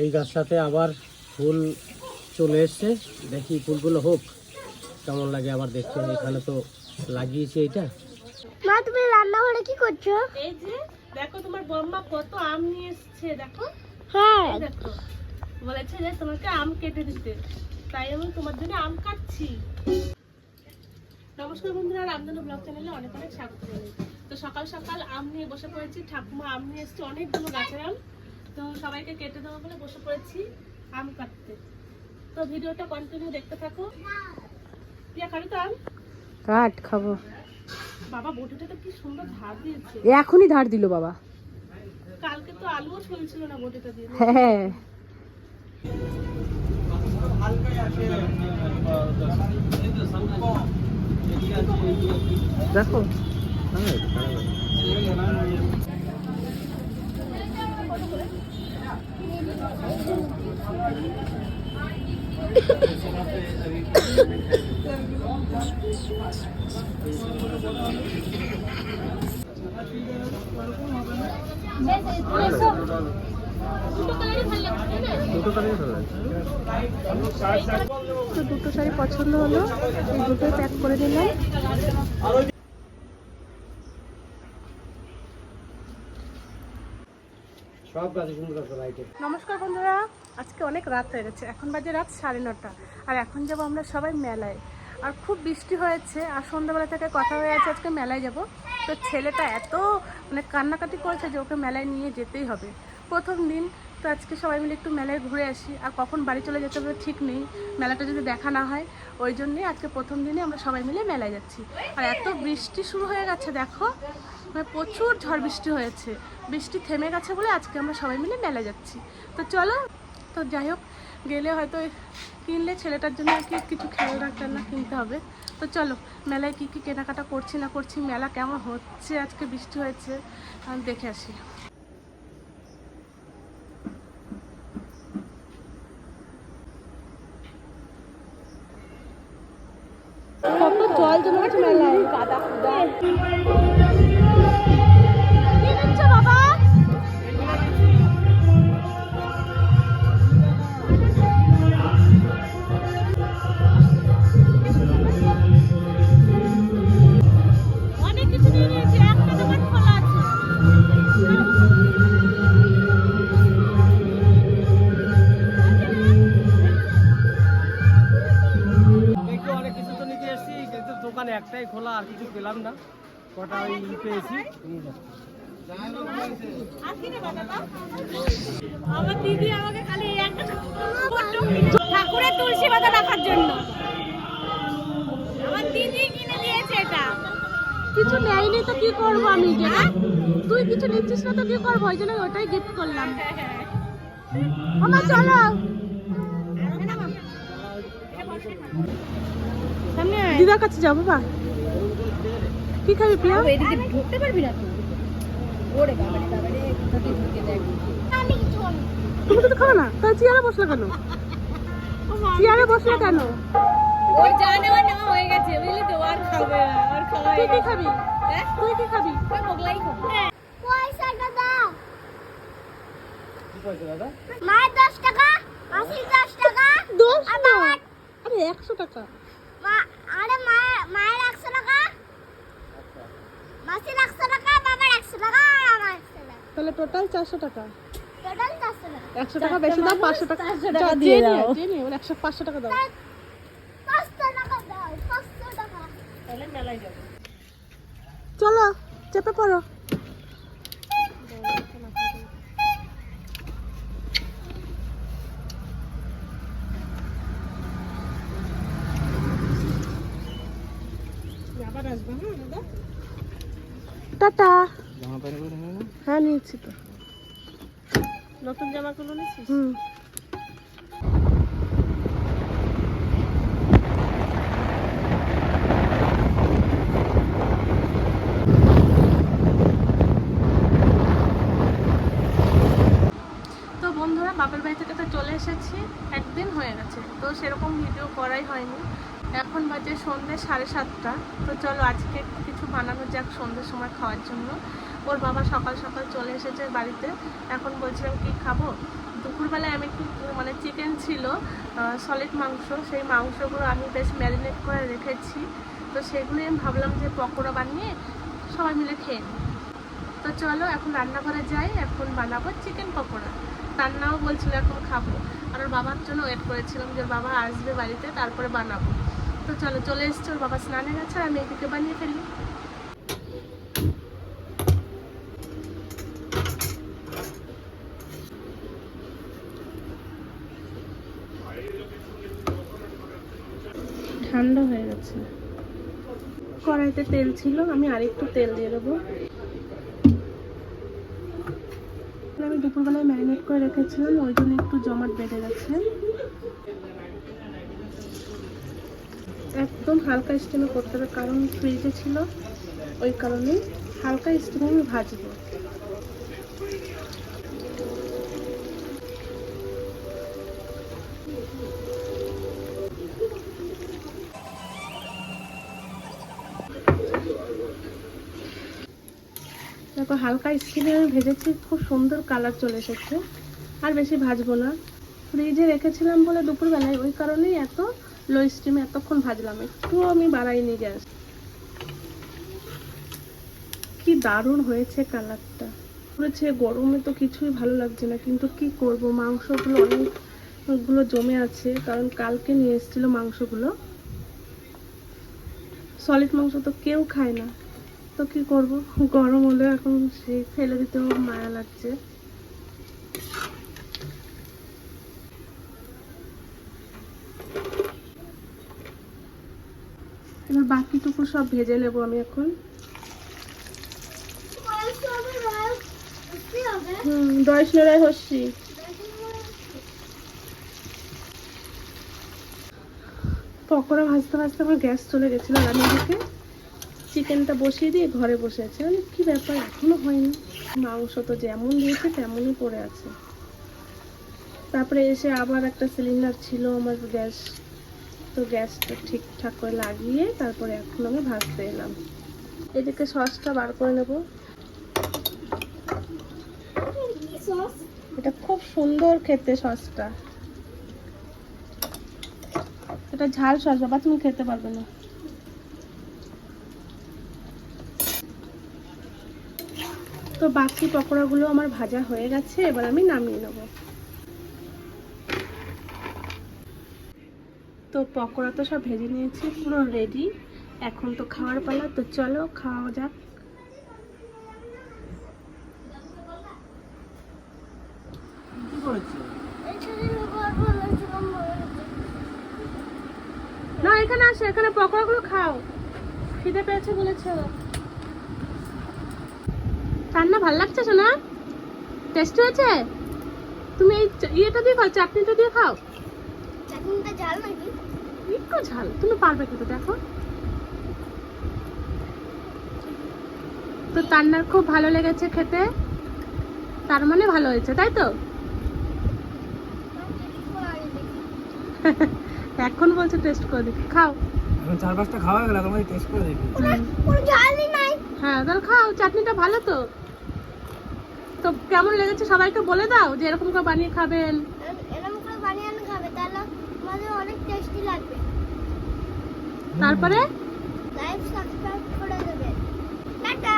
এই গাছটাতে আবার ফুল চলে এসছে। দেখি ফুলগুলো হোক কেমন লাগে আবার দেখতে। এখানে তো লাগিয়েছি এটা। মা তুমি রান্নাঘরে কি করছ? এই যে দেখো তোমার বম্মা কত আম নিয়ে এসছে দেখো। হ্যাঁ। দেখো বলেছে যে তোমাকে আম কেটে দিতে। তাই আমি তোমার জন্য আম কাটছি। নমস্কার বন্ধুরা রামধনু ব্লগ চ্যানেলে অনেক অনেক স্বাগত জানাই। তো সকাল সকাল আম নিয়ে বসে পড়েছি ঠাকুমা আম নিয়ে এসছে অনেকগুলো গাছের আম। তো সবাইকে কেটে দেবো বলে বসে পড়েছি আম কাটতে। তো ভিডিওটা কন্টিনিউ দেখতে থাকো। প্রিয়া খাবি তো আম? কাট খাব। বাবা বটিটা তো কি সুন্দর ধার দিয়েছে। এখনই ধার দিল বাবা। কালকে তো আলুও ছুলছিল না বটিটা দিয়ে। হ্যাঁ দেখো। তো দুটো শাড়ি পছন্দ হলো দুটোই প্যাক করে দিলাম। সব গাছে সুন্দর আছে লাইটে। নমস্কার বন্ধুরা, আজকে অনেক রাত হয়ে গেছে। এখন বাজে রাত সাড়ে নটা। আর এখন যাব আমরা সবাই মেলায়। আর খুব বৃষ্টি হয়েছে, আর সন্ধ্যাবেলা থেকে কথা হয়ে আছে আজকে মেলায় যাব। তো ছেলেটা এত মানে কান্নাকাটি করেছে যে ওকে মেলায় নিয়ে যেতেই হবে। প্রথম দিন তো আজকে সবাই মিলে একটু মেলায় ঘুরে আসি। আর কখন বাড়ি চলে যেতে হবে ঠিক নেই, মেলাটা যদি দেখা না হয়। ওই জন্যই আজকে প্রথম দিনে আমরা সবাই মিলে মেলায় যাচ্ছি। আর এত বৃষ্টি শুরু হয়ে গেছে, দেখো। মানে প্রচুর ঝড় বৃষ্টি হয়েছে। বৃষ্টি থেমে গেছে বলে আজকে আমরা সবাই মিলে মেলা যাচ্ছি। তো চলো, তো যাই হোক, গেলে হয়তো কিনলে ছেলেটার জন্য আর কি কিছু খেলনা টেলনা কিনতে হবে। তো চলো, মেলায় কি কি কেনাকাটা করছি না করছি, মেলা কেমন হচ্ছে, আজকে বৃষ্টি হয়েছে, আমি দেখে আসি। জল জমে গেছে মেলায় দোকানে একটাই খোলা আর কিছু পেলাম না। কটা ওই পেয়েছি। আমার দিদি আমাকে খালি ঠাকুরের তুলসী পাতা রাখার জন্য। আমার দিদি কিনে দিয়েছে এটা। কিছু নেয়নি তো কি করব আমি যেটা তুই কিছু নিচ্ছিস না তো কি করব? ওই জন্য ওটাই গিফট করলাম। আমার চলো। দিদার কাছে যাব বা? কি খাবি প্রিয়া ঢুকতে পারবি না তুই ওরে বাবা রে বাবা রে কোথা ঢুকে দেখ। আমি কিছু খাব না। তুমি তো খাব না তাহলে চেয়ারে বসলে কেন? চেয়ারে বসলে কেন? হয়ে গেছে বুঝলি তো আর খাবে আর খাওয়া তুই কি খাবি? তুই কি খাবি? ওই মোগলাই খাব। পয়সাটা দাও। কি পয়সা দাদা? মায়ের দশ টাকা টাকা দশ আর আরে একশো টাকা। মা- আরে মায়ের একশো টাকা মাসির একশো টাকা বাবার একশো টাকা আর আমার একশো টাকা তাহলে টোটাল চারশো টাকা। টোটাল চারশো টাকা। একশো টাকা বেশি দাও পাঁচশো টাকা টাকা দিয়ে দাও। একশো পাঁচশো টাকা দাও। পাঁচশো টাকা দাও পাঁচশো টাকা। তাহলে মেলায় যাব। চলো চেপে পড়ো আবার আসব হ্যাঁ দাদা টাটা জামা হ্যাঁ নিয়েছি তো। নতুন নিয়েছিস? হুম। তো বন্ধুরা বাপের বাড়ি থেকে তো চলে এসেছি। একদিন হয়ে গেছে। তো সেরকম ভিডিও করাই হয়নি। এখন বাজে সন্ধ্যে সাড়ে সাতটা। তো চলো আজকে কিছু বানানো যাক সন্ধ্যের সময় খাওয়ার জন্য। ওর বাবা সকাল সকাল চলে এসেছে বাড়িতে। এখন বলছিলাম কি খাব? দুপুরবেলায় আমি একটু মানে চিকেন ছিল সলিড মাংস। সেই মাংসগুলো আমি বেশ ম্যারিনেট করে রেখেছি। তো সেগুলোই আমি ভাবলাম যে পকোড়া বানিয়ে সবাই মিলে খেয়ে নিই। তো চলো এখন রান্নাঘরে যাই, এখন বানাবো চিকেন পকোড়া। রান্নাও বলছিল এখন খাব। আর ওর বাবার জন্য ওয়েট করেছিলাম যে বাবা আসবে বাড়িতে, তারপরে বানাবো। তো চলো, চলে এসছে বাবা স্নানে গেছে আমি এদিকে বানিয়ে ফেলি। ঠান্ডা হয়ে গেছে। কড়াইতে তেল ছিল, আমি আরেকটু তেল দিয়ে দেবো। আমি দুপুরবেলায় ম্যারিনেট করে রেখেছিলাম, ওই জন্য একটু জমাট বেঁধে গেছে। একদম হালকা স্টিমে করতে হবে, কারণ ফ্রিজে ছিল, ওই কারণে হালকা স্টিমে আমি ভাজবো। দেখো, হালকা স্কিনে আমি ভেজেছি, খুব সুন্দর কালার চলে এসেছে, আর বেশি ভাজবো না। ফ্রিজে রেখেছিলাম বলে দুপুরবেলায়, ওই কারণেই এত লো স্টিমে এতক্ষণ ভাজলাম একটু আমি বাড়াইনি গ্যাস। কি দারুণ হয়েছে কালারটা। করেছে, গরমে তো কিছুই ভালো লাগছে না, কিন্তু কি করব? মাংসগুলো অনেকগুলো জমে আছে, কারণ কালকে নিয়ে এসেছিল মাংসগুলো। সলিড মাংস তো কেউ খায় না। তো কি করব? গরম হলে এখন সেই ফেলে দিতেও মায়া লাগছে। এবার বাকিটুকু সব ভেজে নেব আমি এখন। হুম দশ পকোড়া ভাজতে ভাজতে আমার গ্যাস চলে গেছিল আমি এদিকে চিকেনটা বসিয়ে দিয়ে ঘরে বসে আছি। মানে কি ব্যাপার, এখনও হয়নি। মাংস তো যেমন দিয়েছে, তেমনই পড়ে আছে। তারপরে এসে আবার একটা সিলিন্ডার ছিল আমার গ্যাস তো গ্যাসটা ঠিকঠাক করে লাগিয়ে তারপরে এখন আমি ভাজতে এলাম। এদিকে সসটা বার করে নেব। এটা খুব সুন্দর খেতে সসটা। এটা ঝাল সস, বাবা, তুমি খেতে পারবে না। তো বাকি পকোড়াগুলো আমার ভাজা হয়ে গেছে, এবার আমি নামিয়ে নেব। তো পকোড়া তো সব ভেজে নিয়েছি পুরো রেডি এখন তো খাওয়ার পালা তো চলো খাওয়া যাক। না এখানে আসো এখানে পকোড়াগুলো খাও। খিদে পেয়েছে বলেছে রান্না ভালো লাগছে শোনা? টেস্ট হয়েছে? তুমি এই ইয়েটা দিয়ে খাও চাটনিটা দিয়ে খাও। চাটনিটা ঝাল নাকি? একটু ঝাল? তুমি পারবে খেতে দেখো। তো তান্নার খুব ভালো লেগেছে খেতে। তার মানে ভালো হয়েছে তাই তো? এখন বলছে টেস্ট করে দেখি খাও। চার পাঁচটা খাওয়া গেল তোমাকে টেস্ট করে দেখি। কোনো হ্যাঁ তাহলে খাও চাটনিটা ভালো তো। তো কেমন লেগেছে সবাইকে বলে দাও যে এরকম করে বানিয়ে খাবেন। এরকম করে বানিয়ে খাবে তাহলে আমাদের অনেক টেস্টি লাগবে। তারপরে? লাইক সাবস্ক্রাইব করে দেবে। টাটা!